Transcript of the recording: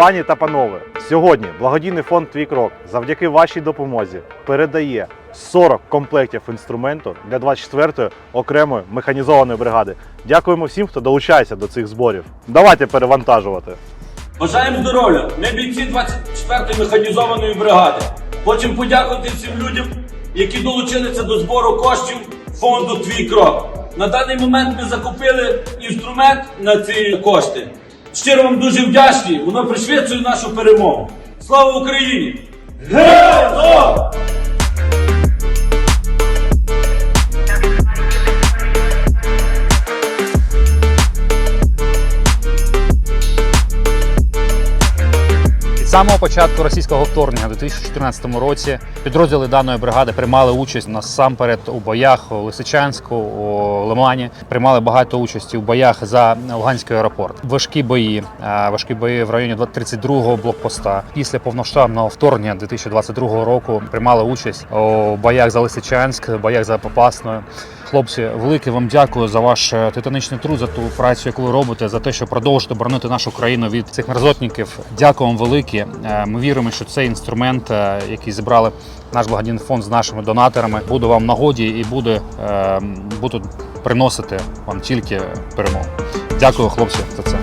Пані та панове, сьогодні благодійний фонд Твій Крок завдяки вашій допомозі передає 40 комплектів інструменту для 24-ї окремої механізованої бригади. Дякуємо всім, хто долучається до цих зборів. Давайте перевантажувати. Бажаємо здоров'я! Ми бійці 24-ї механізованої бригади. Хочемо подякувати всім людям, які долучилися до збору коштів фонду Твій крок. На даний момент ми закупили інструмент на ці кошти. Щиро вам дуже вдячні, воно пришвидшує нашу перемогу. Слава Україні! Героям! Від самого початку російського вторгнення у 2014 році підрозділи даної бригади приймали участь насамперед у боях у Лисичанську, у Лимані. Приймали багато участі у боях за Луганський аеропорт. Важкі бої, е, важкі бої в районі 32-го блокпоста. Після повноштабного вторгнення 2022 року приймали участь у боях за Лисичанськ, боях за Попасною. Хлопці, велике вам дякую за ваш е, титанічний труд, за ту працю, яку ви робите, за те, що продовжуєте боронити нашу країну від цих мерзотників. Дякую вам велике. Е, Ми віримо, що цей інструмент, е, який зібрали наш благодійний фонд з нашими донаторами, буде вам нагоді і буде, буде приносити вам тільки перемогу. Дякую, хлопці, за це.